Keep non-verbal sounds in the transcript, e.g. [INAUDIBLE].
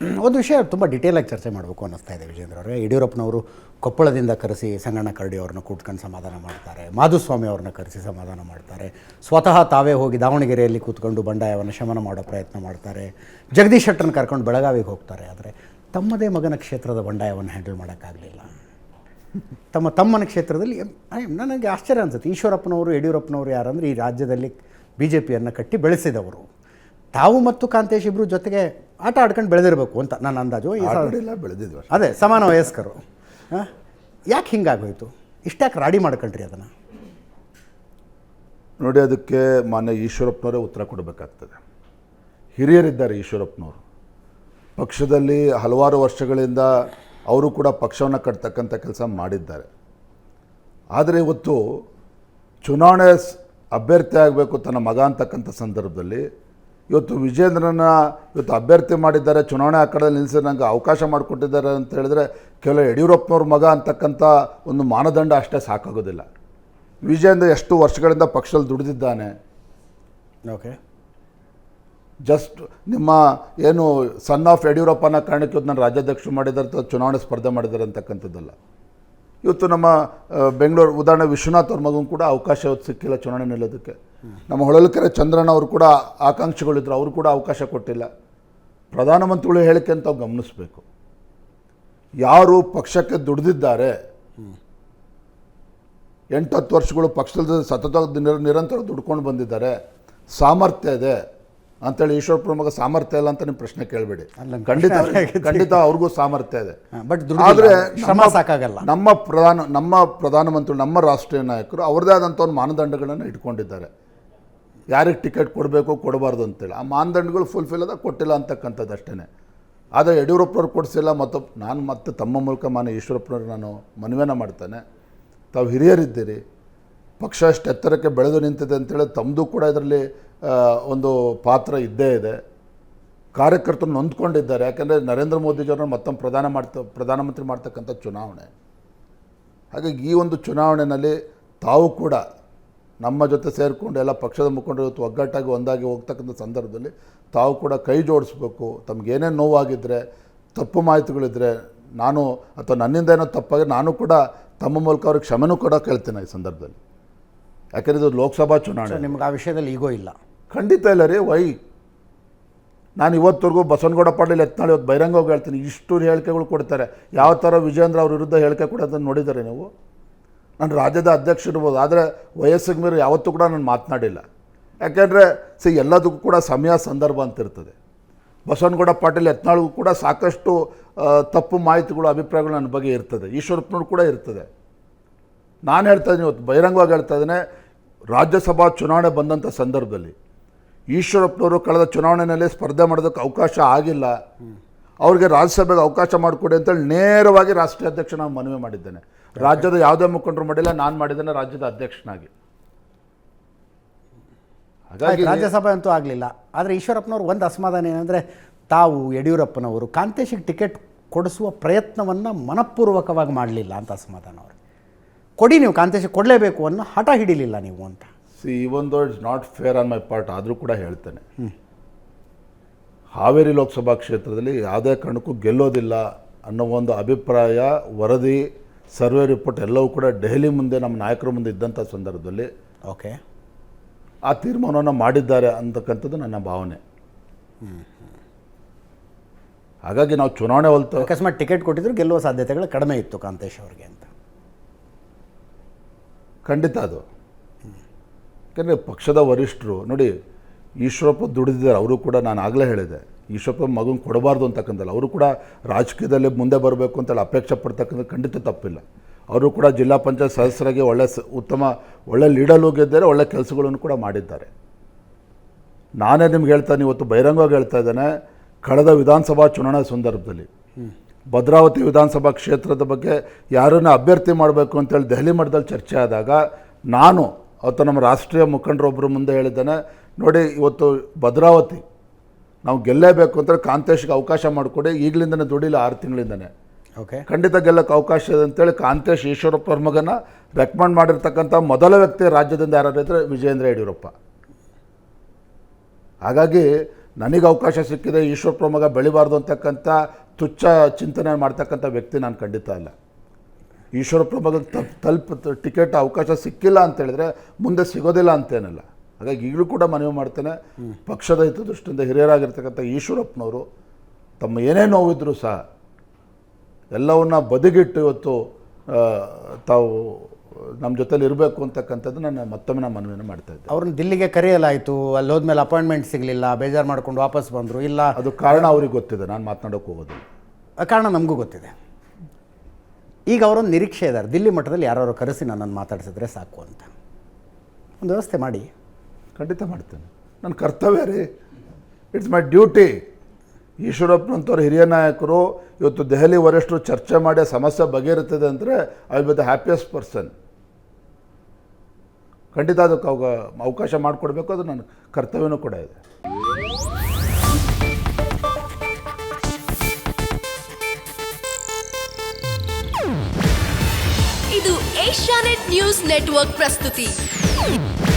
[CLEARS THROAT] ಒಂದು ವಿಷಯ ತುಂಬ ಡೀಟೇಲಾಗಿ ಚರ್ಚೆ ಮಾಡಬೇಕು ಅನ್ನಿಸ್ತಾ ಇದೆ ವಿಜೇಂದ್ರ ಅವರೇ. ಯಡಿಯೂರಪ್ಪನವರು ಕೊಪ್ಪಳದಿಂದ ಕರೆಸಿ ಸಂಗಣ್ಣ ಕರಡಿ ಅವ್ರನ್ನ ಕೂತ್ಕೊಂಡು ಸಮಾಧಾನ ಮಾಡ್ತಾರೆ. ಮಾಧುಸ್ವಾಮಿ ಅವ್ರನ್ನ ಕರೆಸಿ ಸಮಾಧಾನ ಮಾಡ್ತಾರೆ. ಸ್ವತಃ ತಾವೇ ಹೋಗಿ ದಾವಣಗೆರೆಯಲ್ಲಿ ಕೂತ್ಕೊಂಡು ಬಂಡಾಯವನ್ನು ಶಮನ ಮಾಡೋ ಪ್ರಯತ್ನ ಮಾಡ್ತಾರೆ. ಜಗದೀಶ್ ಶೆಟ್ಟರ್ನ ಕರ್ಕೊಂಡು ಬೆಳಗಾವಿಗೆ ಹೋಗ್ತಾರೆ. ಆದರೆ ತಮ್ಮದೇ ಮಗನ ಕ್ಷೇತ್ರದ ಬಂಡಾಯವನ್ನು ಹ್ಯಾಂಡಲ್ ಮಾಡೋಕ್ಕಾಗಲಿಲ್ಲ. ತಮ್ಮ ತಮ್ಮನ ಕ್ಷೇತ್ರದಲ್ಲಿ ನನಗೆ ಆಶ್ಚರ್ಯ ಅನ್ಸುತ್ತೆ. ಈಶ್ವರಪ್ಪನವರು, ಯಡಿಯೂರಪ್ಪನವರು ಯಾರಂದರೆ ಈ ರಾಜ್ಯದಲ್ಲಿ ಬಿ ಜೆ ಪಿಯನ್ನು ಕಟ್ಟಿ ಬೆಳೆಸಿದವರು. ತಾವು ಮತ್ತು ಕಾಂತೇಶ್ ಇಬ್ಬರು ಜೊತೆಗೆ ಆಟ ಆಡ್ಕೊಂಡು ಬೆಳೆದಿರಬೇಕು ಅಂತ ನನ್ನ ಅಂದಾಜು ಈ ಸಲ- ಆಲ್ರೆಡಿ ಎಲ್ಲ ಬೆಳೆದಿದ್ವಿ ಅಷ್ಟೇ. ಅದೇ ಸಮಾನ ವಯಸ್ಕರು. ಯಾಕೆ ಹಿಂಗಾಗೋಯ್ತು? ಇಷ್ಟ್ಯಾಕೆ ರಾಡಿ ಮಾಡ್ಕೊಂಡ್ರಿ ಅದನ್ನು. ನೋಡಿ ಅದಕ್ಕೆ ಮಾನ್ಯ ಈಶ್ವರಪ್ಪನವರೇ ಉತ್ತರ ಕೊಡಬೇಕಾಗ್ತದೆ. ಹಿರಿಯರಿದ್ದಾರೆ ಈಶ್ವರಪ್ಪನವರು. ಪಕ್ಷದಲ್ಲಿ ಹಲವಾರು ವರ್ಷಗಳಿಂದ ಅವರು ಕೂಡ ಪಕ್ಷವನ್ನು ಕಟ್ತಕ್ಕಂಥ ಕೆಲಸ ಮಾಡಿದ್ದಾರೆ. ಆದರೆ ಇವತ್ತು ಚುನಾವಣೆ ಸ್- ಅಭ್ಯರ್ಥಿ ಆಗಬೇಕು ತನ್ನ ಮಗ ಅಂತಕ್ಕಂಥ ಸಂದರ್ಭದಲ್ಲಿ ಇವತ್ತು ವಿಜೇಂದ್ರನ ಇವತ್ತು ಅಭ್ಯರ್ಥಿ ಮಾಡಿದ್ದಾರೆ ಚುನಾವಣೆ ಆ ಕಡೆ ನಿಲ್ಲಿಸಿ ನನಗೆ ಅವಕಾಶ ಮಾಡಿಕೊಟ್ಟಿದ್ದಾರೆ ಅಂತ ಹೇಳಿದ್ರೆ ಕೇವಲ ಯಡಿಯೂರಪ್ಪನವ್ರ ಮಗ ಅಂತಕ್ಕಂಥ ಒಂದು ಮಾನದಂಡ ಅಷ್ಟೇ ಸಾಕಾಗೋದಿಲ್ಲ. ವಿಜೇಂದ್ರ ಎಷ್ಟು ವರ್ಷಗಳಿಂದ ಪಕ್ಷದಲ್ಲಿ ದುಡಿದಿದ್ದಾನೆ. ಓಕೆ. ಜಸ್ಟ್ ನಿಮ್ಮ ಏನು ಸನ್ ಆಫ್ ಯಡಿಯೂರಪ್ಪನ ಕಾರಣಕ್ಕೆ ಇವತ್ತು ನಾನು ರಾಜ್ಯಾಧ್ಯಕ್ಷರು ಮಾಡಿದ್ದಾರೆ ಅಥವಾ ಚುನಾವಣೆ ಸ್ಪರ್ಧೆ ಮಾಡಿದ್ದಾರೆ ಅಂತಕ್ಕಂಥದ್ದಲ್ಲ. ಇವತ್ತು ನಮ್ಮ ಬೆಂಗಳೂರು ಉದಾಹರಣೆ ವಿಶ್ವನಾಥ್ ಅವ್ರ ಮಗು ಕೂಡ ಅವಕಾಶ ಇವತ್ತು ಸಿಕ್ಕಿಲ್ಲ ಚುನಾವಣೆ ನಿಲ್ಲೋದಕ್ಕೆ. ನಮ್ಮ ಹೊಳಲ್ಕೆರೆ ಚಂದ್ರನ ಅವರು ಕೂಡ ಆಕಾಂಕ್ಷಿಗಳಿದ್ರು ಅವರು ಕೂಡ ಅವಕಾಶ ಕೊಟ್ಟಿಲ್ಲ. ಪ್ರಧಾನಮಂತ್ರಿಗಳು ಹೇಳಿಕೆ ಅಂತ ಗಮನಿಸಬೇಕು. ಯಾರು ಪಕ್ಷಕ್ಕೆ ದುಡಿದಿದ್ದಾರೆ ಎಂಟತ್ತು ವರ್ಷಗಳು ಪಕ್ಷದ ಸತತ ನಿರ ನಿರಂತರ ದುಡ್ಕೊಂಡು ಬಂದಿದ್ದಾರೆ ಸಾಮರ್ಥ್ಯ ಇದೆ ಅಂತೇಳಿ ಈಶ್ವರ ಪ್ರಮುಖ ಸಾಮರ್ಥ್ಯ ಇಲ್ಲ ಅಂತ ನಿಮ್ಮ ಪ್ರಶ್ನೆ ಕೇಳಬೇಡಿ. ಖಂಡಿತ ಖಂಡಿತ ಅವ್ರಿಗೂ ಸಾಮರ್ಥ್ಯ ಇದೆ. ಬಟ್ ಆದರೆ ಶ್ರಮ ನಮ್ಮ- ಸಾಕಾಗಲ್ಲ. ನಮ್ಮ ಪ್ರಧಾನ ನಮ್ಮ ಪ್ರಧಾನಮಂತ್ರಿ ನಮ್ಮ ರಾಷ್ಟ್ರೀಯ ನಾಯಕರು ಅವ್ರದ್ದೇ ಆದಂಥ ಒಂದು ಮಾನದಂಡಗಳನ್ನು ಇಟ್ಕೊಂಡಿದ್ದಾರೆ. ಯಾರಿಗೆ ಟಿಕೆಟ್ ಕೊಡಬೇಕು ಕೊಡಬಾರ್ದು ಅಂತೇಳಿ. ಆ ಮಾನದಂಡಗಳು ಫುಲ್ಫಿಲ್ ಅದ ಕೊಟ್ಟಿಲ್ಲ ಅಂತಕ್ಕಂಥದ್ದು ಅಷ್ಟೇ ಆದರೆ ಯಡಿಯೂರಪ್ಪನವ್ರು ಕೊಡಿಸಿಲ್ಲ ಮತ್ತು ನಾನು ಮತ್ತೆ ತಮ್ಮ ಮೂಲಕ ಮಾನ್ಯ ಈಶ್ವರಪ್ಪನವ್ರು ನಾನು ಮನವಿನ ಮಾಡ್ತೇನೆ. ತಾವು ಹಿರಿಯರಿದ್ದೀರಿ. ಪಕ್ಷ ಅಷ್ಟು ಎತ್ತರಕ್ಕೆ ಬೆಳೆದು ನಿಂತಿದೆ ಅಂತೇಳಿ ತಮ್ಮದು ಕೂಡ ಇದರಲ್ಲಿ ಒಂದು ಪಾತ್ರ ಇದ್ದೇ ಇದೆ. ಕಾರ್ಯಕರ್ತರು ನೊಂದ್ಕೊಂಡಿದ್ದಾರೆ. ಯಾಕೆಂದರೆ ನರೇಂದ್ರ ಮೋದಿಜಿಯವ್ರನ್ನ ಮತ್ತೊಮ್ಮೆ ಪ್ರಧಾನ ಮಾಡ್ತಾ, ಪ್ರಧಾನಮಂತ್ರಿ ಮಾಡ್ತಕ್ಕಂಥ ಚುನಾವಣೆ. ಹಾಗಾಗಿ ಈ ಒಂದು ಚುನಾವಣೆಯಲ್ಲಿ ತಾವು ಕೂಡ ನಮ್ಮ ಜೊತೆ ಸೇರಿಕೊಂಡು ಎಲ್ಲ ಪಕ್ಷದ ಮುಖಂಡರು ಇವತ್ತು ಒಗ್ಗಟ್ಟಾಗಿ ಒಂದಾಗಿ ಹೋಗ್ತಕ್ಕಂಥ ಸಂದರ್ಭದಲ್ಲಿ ತಾವು ಕೂಡ ಕೈ ಜೋಡಿಸ್ಬೇಕು. ತಮಗೇನೇನು ನೋವಾಗಿದ್ದರೆ ತಪ್ಪು ಮಾಹಿತಿಗಳಿದ್ದರೆ ನಾನು ಅಥವಾ ನನ್ನಿಂದ ಏನೋ ತಪ್ಪಾಗಿ ನಾನು ಕೂಡ ತಮ್ಮ ಮೂಲಕ ಅವ್ರಿಗೆ ಕ್ಷಮೆನೂ ಕೂಡ ಕೇಳ್ತೇನೆ ಈ ಸಂದರ್ಭದಲ್ಲಿ. ಯಾಕೆಂದರೆ ಇದು ಲೋಕಸಭಾ ಚುನಾವಣೆ. ನಿಮ್ಗೆ ಆ ವಿಷಯದಲ್ಲಿ ಈಗೋ ಇಲ್ಲ. ಖಂಡಿತ ಇಲ್ಲ ರೀ ವೈ? ನಾನು ಇವತ್ತವರೆಗೂ ಬಸವನಗೌಡ ಪಾಟೀಲ್ ಎತ್ನಾಳಿ ಇವತ್ತು ಬಹಿರಂಗವಾಗಿ ಹೇಳ್ತೀನಿ ಇಷ್ಟು ಹೇಳಿಕೆಗಳು ಕೊಡ್ತಾರೆ. ಯಾವ ಥರ ವಿಜೇಂದ್ರ ಅವ್ರ ವಿರುದ್ಧ ಹೇಳಿಕೆ ಕೊಡೋದನ್ನು ನೋಡಿದ್ದಾರೆ ನೀವು? ನಾನು ರಾಜ್ಯದ ಅಧ್ಯಕ್ಷ ಇರ್ಬೋದು ಆದರೆ ವಯಸ್ಸಿಗೆ ಮೇಲೆ ಯಾವತ್ತೂ ಕೂಡ ನಾನು ಮಾತನಾಡಿಲ್ಲ. ಯಾಕೆಂದರೆ ಸಿ ಎಲ್ಲದಕ್ಕೂ ಕೂಡ ಸಮಯ ಸಂದರ್ಭ ಅಂತ ಇರ್ತದೆ ಬಸವನಗೌಡ ಪಾಟೀಲ್ ಯತ್ನಾಳ್ಗೂ ಕೂಡ ಸಾಕಷ್ಟು ತಪ್ಪು ಮಾಹಿತಿಗಳು ಅಭಿಪ್ರಾಯಗಳು ನನ್ನ ಬಗ್ಗೆ ಇರ್ತದೆ. ಈಶ್ವರಪ್ಪನವ್ರು ಕೂಡ ಇರ್ತದೆ. ನಾನು ಹೇಳ್ತಾ ಇದ್ದೀನಿ ಇವತ್ತು ಬಹಿರಂಗವಾಗಿ ಹೇಳ್ತಾ ಇದ್ದೇನೆ ರಾಜ್ಯಸಭಾ ಚುನಾವಣೆ ಬಂದಂಥ ಸಂದರ್ಭದಲ್ಲಿ ಈಶ್ವರಪ್ಪನವರು ಕಳೆದ ಚುನಾವಣೆಯಲ್ಲಿ ಸ್ಪರ್ಧೆ ಮಾಡೋದಕ್ಕೆ ಅವಕಾಶ ಆಗಿಲ್ಲ. ಅವ್ರಿಗೆ ರಾಜ್ಯಸಭೆಗೆ ಅವಕಾಶ ಮಾಡಿಕೊಡಿ ಅಂತೇಳಿ ನೇರವಾಗಿ ರಾಷ್ಟ್ರೀಯ ಅಧ್ಯಕ್ಷ ನಾನು ಮನವಿ ಮಾಡಿದ್ದೇನೆ. ರಾಜ್ಯದ ಯಾವುದೇ ಮುಖಂಡರು ಮಾಡಿಲ್ಲ ನಾನು ಮಾಡಿದ್ದೇನೆ ರಾಜ್ಯದ ಅಧ್ಯಕ್ಷನಾಗಿ. ಹಾಗಾಗಿ ರಾಜ್ಯಸಭೆ ಅಂತೂ ಆಗಲಿಲ್ಲ. ಆದರೆ ಈಶ್ವರಪ್ಪನವ್ರು ಒಂದು ಅಸಮಾಧಾನ ಏನಂದರೆ ತಾವು ಯಡಿಯೂರಪ್ಪನವರು ಕಾಂತೇಶಿಗೆ ಟಿಕೆಟ್ ಕೊಡಿಸುವ ಪ್ರಯತ್ನವನ್ನು ಮನಪೂರ್ವಕವಾಗಿ ಮಾಡಲಿಲ್ಲ ಅಂತ ಅಸಮಾಧಾನ ಅವರು. ಕೊಡಿ ನೀವು ಕಾಂತೇಶಿಗೆ ಕೊಡಲೇಬೇಕು ಅನ್ನೋ ಹಠ ಹಿಡಿಲಿಲ್ಲ ನೀವು ಅಂತ. See even though it's not fair on my part ಆದರೂ ಕೂಡ ಹೇಳ್ತೇನೆ. ಹಾವೇರಿ ಲೋಕಸಭಾ ಕ್ಷೇತ್ರದಲ್ಲಿ ಯಾವುದೇ ಕಾರಣಕ್ಕೂ ಗೆಲ್ಲೋದಿಲ್ಲ ಅನ್ನೋ ಒಂದು ಅಭಿಪ್ರಾಯ ವರದಿ ಸರ್ವೆ ರಿಪೋರ್ಟ್ ಎಲ್ಲವೂ ಕೂಡ ದೆಹಲಿ ಮುಂದೆ ನಮ್ಮ ನಾಯಕರ ಮುಂದೆ ಇದ್ದಂಥ ಸಂದರ್ಭದಲ್ಲಿ ಓಕೆ. ಆ ತೀರ್ಮಾನವನ್ನು ಮಾಡಿದ್ದಾರೆ ಅಂತಕ್ಕಂಥದ್ದು ನನ್ನ ಭಾವನೆ. ಹಾಗಾಗಿ ನಾವು ಚುನಾವಣೆ ಹೊಲ್ತ ಅಕಸ್ಮಾತ್ ಟಿಕೆಟ್ ಕೊಟ್ಟಿದ್ರು ಗೆಲ್ಲುವ ಸಾಧ್ಯತೆಗಳು ಕಡಿಮೆ ಇತ್ತು ಕಾಂತೇಶ್ ಅವರಿಗೆ ಅಂತ. ಖಂಡಿತ ಅದು. ಯಾಕಂದರೆ ಪಕ್ಷದ ವರಿಷ್ಠರು ನೋಡಿ ಈಶ್ವರಪ್ಪ ದುಡಿದಿದ್ದಾರೆ ಅವರು ಕೂಡ ನಾನು ಆಗಲೇ ಹೇಳಿದೆ. ಈಶ್ವರಪ್ಪ ಮಗನ ಕೊಡಬಾರ್ದು ಅಂತಕ್ಕಂಥಲ್ಲ ಅವರು ಕೂಡ ರಾಜಕೀಯದಲ್ಲಿ ಮುಂದೆ ಬರಬೇಕು ಅಂತೇಳಿ ಅಪೇಕ್ಷೆ ಪಡ್ತಕ್ಕಂಥ ಖಂಡಿತ ತಪ್ಪಿಲ್ಲ. ಅವರು ಕೂಡ ಜಿಲ್ಲಾ ಪಂಚಾಯತ್ ಸದಸ್ಯರಾಗಿ ಒಳ್ಳೆ ಸ, ಉತ್ತಮ, ಒಳ್ಳೆ ಲೀಡರ್ ಹೋಗಿದ್ದಾರೆ, ಒಳ್ಳೆ ಕೆಲಸಗಳನ್ನು ಕೂಡ ಮಾಡಿದ್ದಾರೆ. ನಾನೇ ನಿಮ್ಗೆ ಹೇಳ್ತಾನೆ, ಇವತ್ತು ಬಹಿರಂಗವಾಗಿ ಹೇಳ್ತಾ ಇದ್ದೇನೆ, ಕಳೆದ ವಿಧಾನಸಭಾ ಚುನಾವಣಾ ಸಂದರ್ಭದಲ್ಲಿ ಭದ್ರಾವತಿ ವಿಧಾನಸಭಾ ಕ್ಷೇತ್ರದ ಬಗ್ಗೆ ಯಾರನ್ನು ಅಭ್ಯರ್ಥಿ ಮಾಡಬೇಕು ಅಂತೇಳಿ ದೆಹಲಿ ಮಟ್ಟದಲ್ಲಿ ಚರ್ಚೆ ಆದಾಗ ನಾನು, ಅವತ್ತು ನಮ್ಮ ರಾಷ್ಟ್ರೀಯ ಮುಖಂಡರೊಬ್ಬರು ಮುಂದೆ ಹೇಳಿದ್ದೇನೆ, ನೋಡಿ ಇವತ್ತು ಭದ್ರಾವತಿ ನಾವು ಗೆಲ್ಲೇಬೇಕು ಅಂತ ಕಾಂತೇಶ್ಗೆ ಅವಕಾಶ ಮಾಡಿಕೊಡಿ. ಈಗಲಿಂದನೇ ದುಡಿಲ್ಲ ಆರು ತಿಂಗಳಿಂದನೇ. ಓಕೆ. ಖಂಡಿತ ಗೆಲ್ಲಕ್ಕೆ ಅವಕಾಶ ಇದೆ ಅಂತೇಳಿ ಕಾಂತೇಶ್ ಈಶ್ವರಪ್ಪ ಮಗನ ರೆಕಮೆಂಡ್ ಮಾಡಿರ್ತಕ್ಕಂಥ ಮೊದಲ ವ್ಯಕ್ತಿ ರಾಜ್ಯದಿಂದ ಯಾರು ಇದ್ದರೆ ವಿಜಯೇಂದ್ರ ಯಡಿಯೂರಪ್ಪ. ಹಾಗಾಗಿ ನನಗೆ ಅವಕಾಶ ಸಿಕ್ಕಿದೆ ಈಶ್ವರ ಮಗ ಬೆಳಿಬಾರ್ದು ಅಂತಕ್ಕಂಥ ತುಚ್ಛ ಚಿಂತನೆ ಮಾಡ್ತಕ್ಕಂಥ ವ್ಯಕ್ತಿ ನಾನು ಖಂಡಿತ ಅಲ್ಲ. ಈಶ್ವರ ಮಗ ತಲುಪ ಟಿಕೆಟ್ ಅವಕಾಶ ಸಿಕ್ಕಿಲ್ಲ ಅಂತೇಳಿದರೆ ಮುಂದೆ ಸಿಗೋದಿಲ್ಲ ಅಂತೇನಲ್ಲ. ಹಾಗಾಗಿ ಈಗಲೂ ಕೂಡ ಮನವಿ ಮಾಡ್ತೇನೆ. ಪಕ್ಷದ ಹಿತದೃಷ್ಟಿಯಿಂದ ಹಿರಿಯರಾಗಿರ್ತಕ್ಕಂಥ ಈಶ್ವರಪ್ಪನವರು ತಮ್ಮ ಏನೇ ನೋವಿದ್ರೂ ಸಹ ಎಲ್ಲವನ್ನ ಬದಿಗಿಟ್ಟು ಇವತ್ತು ತಾವು ನಮ್ಮ ಜೊತೆಲಿ ಇರಬೇಕು ಅಂತಕ್ಕಂಥದ್ದು ನಾನು ಮತ್ತೊಮ್ಮೆ ನಾನು ಮನವಿಯನ್ನು ಮಾಡ್ತಾ ಇದ್ದೆ ಅವ್ರನ್ನ ದಿಲ್ಲಿಗೆ ಕರೆಯಲಾಯಿತು. ಅಲ್ಲಿ ಹೋದ್ಮೇಲೆ ಅಪಾಯಿಂಟ್ಮೆಂಟ್ ಸಿಗಲಿಲ್ಲ ಬೇಜಾರು ಮಾಡ್ಕೊಂಡು ವಾಪಸ್ ಬಂದರು. ಇಲ್ಲ ಅದು ಕಾರಣ ಅವ್ರಿಗೆ ಗೊತ್ತಿದೆ ನಾನು ಮಾತನಾಡೋಕೆ ಹೋಗೋದು ಆ ಕಾರಣ ನಮಗೂ ಗೊತ್ತಿದೆ. ಈಗ ಅವರೊಂದು ನಿರೀಕ್ಷೆ ಇದ್ದಾರೆ. ದಿಲ್ಲಿ ಮಟ್ಟದಲ್ಲಿ ಯಾರು ಕರೆಸಿ ನನ್ನನ್ನು ಮಾತಾಡಿಸಿದ್ರೆ ಸಾಕು ಅಂತ. ಒಂದು ವ್ಯವಸ್ಥೆ ಮಾಡಿ. ಖಂಡಿತ ಮಾಡ್ತೇನೆ. ನನ್ನ ಕರ್ತವ್ಯ ರೀ. ಇಟ್ಸ್ ಮೈ ಡ್ಯೂಟಿ ಈಶ್ವರಪ್ಪನಂಥವ್ರು ಹಿರಿಯ ನಾಯಕರು, ಇವತ್ತು ದೆಹಲಿ ವರಿಷ್ಠರು ಚರ್ಚೆ ಮಾಡಿ ಸಮಸ್ಯೆ ಬಗೆಹರುತ್ತದೆ ಅಂದರೆ I be the happiest person ಖಂಡಿತ ಅದಕ್ಕೆ ಅವಾಗ ಅವಕಾಶ ಮಾಡಿಕೊಡ್ಬೇಕು ಅದು ನನ್ನ ಕರ್ತವ್ಯನೂ ಕೂಡ ಇದೆ. ಇದು ಏಷ್ಯಾನೆಟ್ ನ್ಯೂಸ್ ನೆಟ್ವರ್ಕ್ ಪ್ರಸ್ತುತಿ.